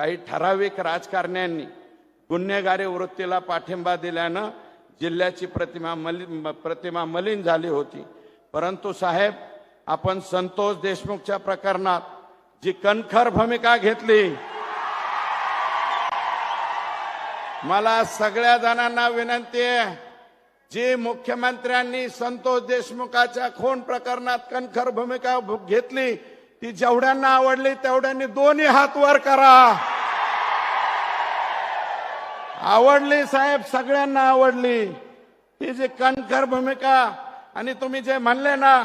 काही ठराविक राजकारण्यांनी गुन्हेगारी वृत्तीला पाठिंबा दिल्यानं जिल्ह्याची प्रतिमा मलिन प्रतिमा मलिन झाली होती. परंतु साहेब आपण संतोष देशमुखच्या प्रकरणात जी कणखर भूमिका घेतली मला सगळ्या जणांना विनंती आहे जी मुख्यमंत्र्यांनी संतोष देशमुखाच्या खून प्रकरणात कणखर भूमिका भू- घेतली ती जेवढ्यांना आवडली तेवढ्यांनी दोन्ही हात वर करा. आवडली साहेब सगळ्यांना आवडली. ती जी कणखर भूमिका आणि तुम्ही जे म्हणले ना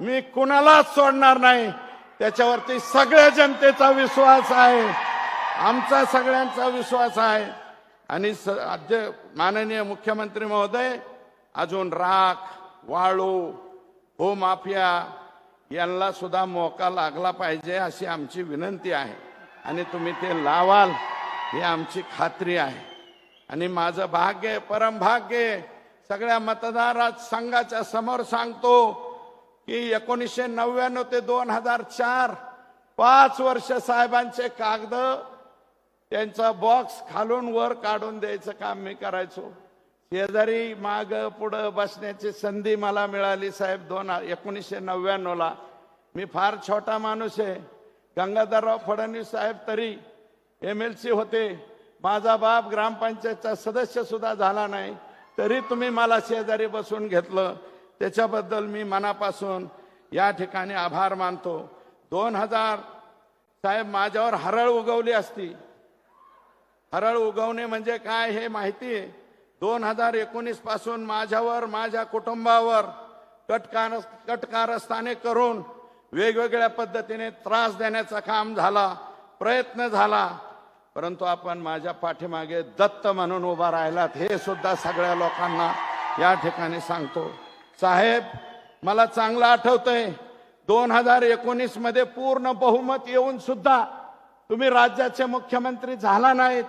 मी कुणालाच सोडणार नाही. त्याच्यावरती सगळ्या जनतेचा विश्वास आहे. आमचा सगळ्यांचा विश्वास आहे. आणि स- अध्य माननीय मुख्यमंत्री महोदय अजून राख वाळू हो भूमाफिया यांना सुद्धा मोका लागला पाहिजे अशी आमची विनंती आहे. आणि तुम्ही ते लावाल ही आमची खात्री आहे. आणि माझं भाग्य परमभाग्य परम भाग्य सगळ्या मतदार संघाच्या समोर सांगतो की एकोणीसशे नव्याण्णव ते दोन हजार चार पाच वर्ष साहेबांचे कागद त्यांचा बॉक्स खालून वर काढून द्यायचं काम मी करायचो. शेजारी माग पुढं बसण्याची संधी मला मिळाली साहेब दोन एकोणीसशे नव्याण्णवला. मी फार छोटा माणूस आहे. गंगाधरराव फडणवीस साहेब तरी एम एल सी होते. माझा बाप ग्रामपंचायतचा सदस्य सुद्धा झाला नाही. तरी तुम्ही मला शेजारी बसून घेतलं. त्याच्याबद्दल मी मनापासून या ठिकाणी आभार मानतो. दोन हजार साहेब माझ्यावर हरळ उगवली असती. हरळ उगवणे म्हणजे काय हे माहिती आहे? दोन हजार एकोणीसपासून माझ्यावर माझ्या कुटुंबावर कटकार कटकारस्थाने करून वेगवेगळ्या पद्धतीने त्रास देण्याचा काम झाला प्रयत्न झाला. परंतु आपण माझ्या पाठीमागे दत्त म्हणून उभा राहिलात हे सुद्धा सगळ्या लोकांना या ठिकाणी सांगतो. साहेब मला चांगलं आठवतंय दोन हजार एकोणीसमध्ये पूर्ण बहुमत येऊन सुद्धा तुम्ही राज्याचे मुख्यमंत्री झाला नाहीत.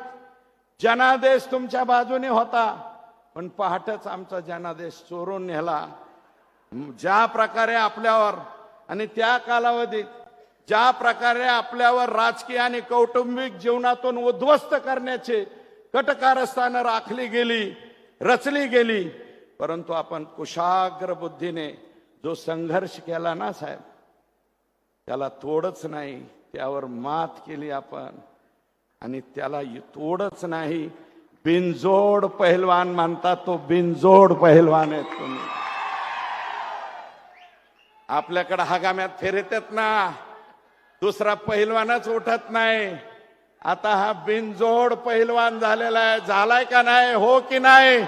जनादेश तुमच्या बाजूने होता. पण पहाटच आमचा जनादेश चोरून नेला. ज्या प्रकारे आपल्यावर आणि त्या कालावधीत ज्या प्रकारे आपल्यावर राजकीय आणि कौटुंबिक जीवनातून उद्ध्वस्त करण्याचे कटकारस्थानं राखली गेली रचली गेली परंतु आपण कुशाग्र बुद्धीने जो संघर्ष केला ना साहेब त्याला तोडच नाही त्यावर मात केली आपण. आणि त्याला तोडच नाही. बिनजोड पहिलवान मानतात तो बिनजोड पहिलवान आहेत तुम्ही. आपल्याकडे हगाम्यात फिरतात ना. दुसरा पहिलवानच उठत नाही. आता हा बिनजोड पहिलवान झालेला आहे. झालाय का नाही? हो की नाही?